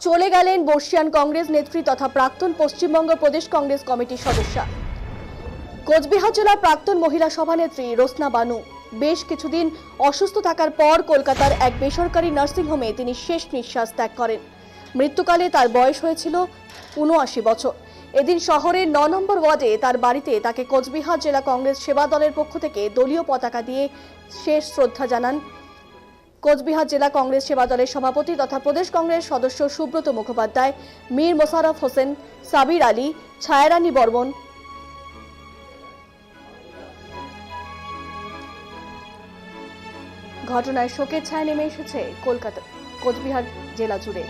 চলে গেলেন বর্ষিয়ান কংগ্রেস নেত্রী তথা প্রাক্তন পশ্চিমবঙ্গ প্রদেশ কংগ্রেস কমিটির সদস্যা। কোচবিহার জেলার প্রাক্তন মহিলা সভানেত্রী রোসনা বানু। বেশ কিছুদিন অসুস্থ থাকার পর কলকাতার এক বেসরকারি নার্সিংহোমে তিনি শেষ নিঃশ্বাস ত্যাগ করেন। মৃত্যুকালে তার বয়স হয়েছিল উনআশি বছর। এদিন শহরের ন নম্বর ওয়ার্ডে তার বাড়িতে তাকে কোচবিহার জেলা কংগ্রেস সেবা দলের পক্ষ থেকে দলীয় পতাকা দিয়ে শেষ শ্রদ্ধা জানান কোচবিহার জেলা কংগ্রেস সেবা দলের সভাপতি তথা প্রদেশ কংগ্রেস সদস্য সুব্রত মুখোপাধ্যায়, মীর মোশাররফ হোসেন, সাবির আলী, ছায়ারানী বর্মন। ঘটনায় শোকের ছায়া নেমে এসেছে কলকাতা, কোচবিহার জেলা জুড়ে।